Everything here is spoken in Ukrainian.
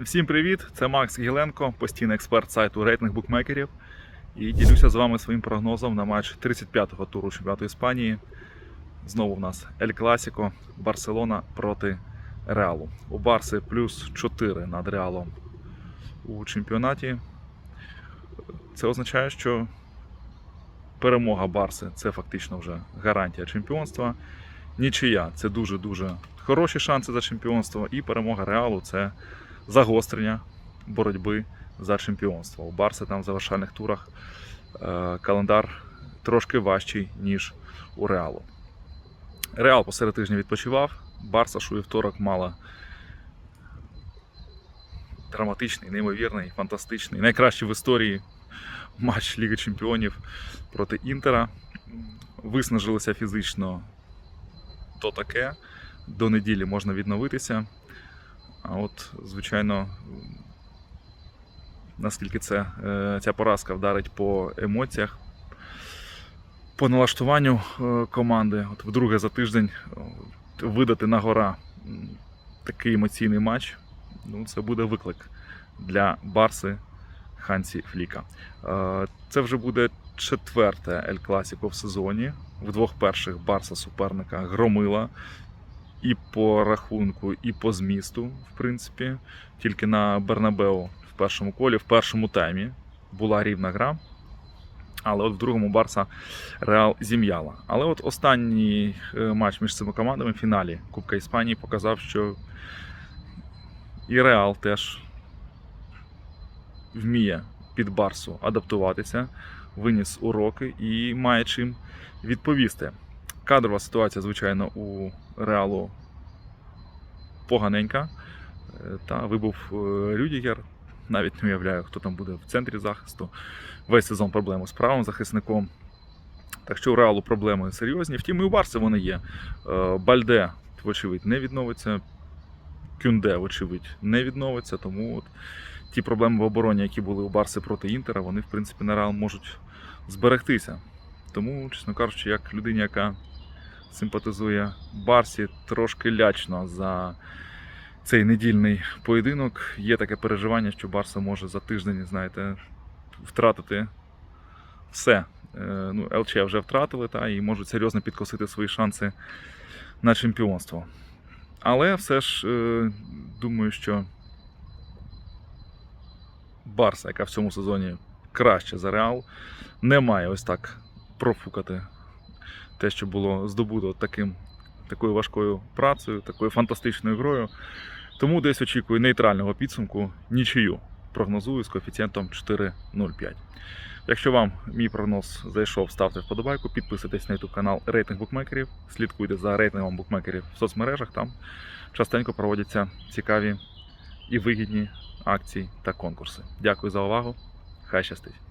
Всім привіт! Це Макс Гіленко, постійний експерт сайту рейтинг букмекерів. І ділюся з вами своїм прогнозом на матч 35-го туру чемпіонату Іспанії. Знову в нас Ель Класіко, Барселона проти Реалу. У Барси плюс 4 над Реалом у чемпіонаті. Це означає, що перемога Барси це фактично вже гарантія чемпіонства. Нічия це дуже-дуже хороші шанси за чемпіонство. І перемога Реалу це загострення боротьби за чемпіонство. У Барси там в завершальних турах е, календар трошки важчий, ніж у Реалу. Реал посеред тижня відпочивав. Барса ж у вівторок мала драматичний, неймовірний, фантастичний, найкращий в історії матч Ліги Чемпіонів проти Інтера. Виснажилися фізично то таке. До неділі можна відновитися. А от, звичайно, наскільки це, е, ця поразка вдарить по емоціях, по налаштуванню е, команди, от вдруге за тиждень е, видати на гора такий емоційний матч, ну, це буде виклик для Барси Хансі Фліка. Це вже буде четверте Ель Класіко в сезоні. В двох перших Барса суперника громила і по рахунку, і по змісту, в принципі. Тільки на Бернабеу в першому колі, в першому таймі була рівна гра. Але от в другому Барса Реал зім'яла. Але от останній е, матч між цими командами в фіналі Кубка Іспанії показав, що і Реал теж вміє під Барсу адаптуватися, виніс уроки і має чим відповісти. Кадрова ситуація, звичайно, у Реалу поганенька. Е, Та вибув е, Рюдігер. Навіть не уявляю, хто там буде в центрі захисту. Весь сезон проблеми з правим захисником. Так що у Реалу проблеми серйозні. Втім, і у Барси вони є. Е, Бальде, вочевидь, не відновиться. Кюнде, вочевидь, не відновиться. Тому от ті проблеми в обороні, які були у Барси проти Інтера, вони, в принципі, на Реал можуть зберегтися. Тому, чесно кажучи, як людині, яка симпатизує Барсі, трошки лячно за цей недільний поєдинок. Є таке переживання, що Барса може за тиждень, знаєте, втратити все. Е, Ну, ЛЧ вже втратили, та, і можуть серйозно підкосити свої шанси на чемпіонство. Але все ж е, думаю, що Барса, яка в цьому сезоні краще за Реал, не має ось так профукати те, що було здобуто таким, такою важкою працею, такою фантастичною грою. Тому десь очікую нейтрального підсумку нічию. Прогнозую з коефіцієнтом 4,05. Якщо вам мій прогноз зайшов, ставте вподобайку, підписуйтесь на YouTube канал Рейтинг букмекерів, слідкуйте за рейтингом букмекерів в соцмережах. Там частенько проводяться цікаві і вигідні акції та конкурси. Дякую за увагу. Хай щастить!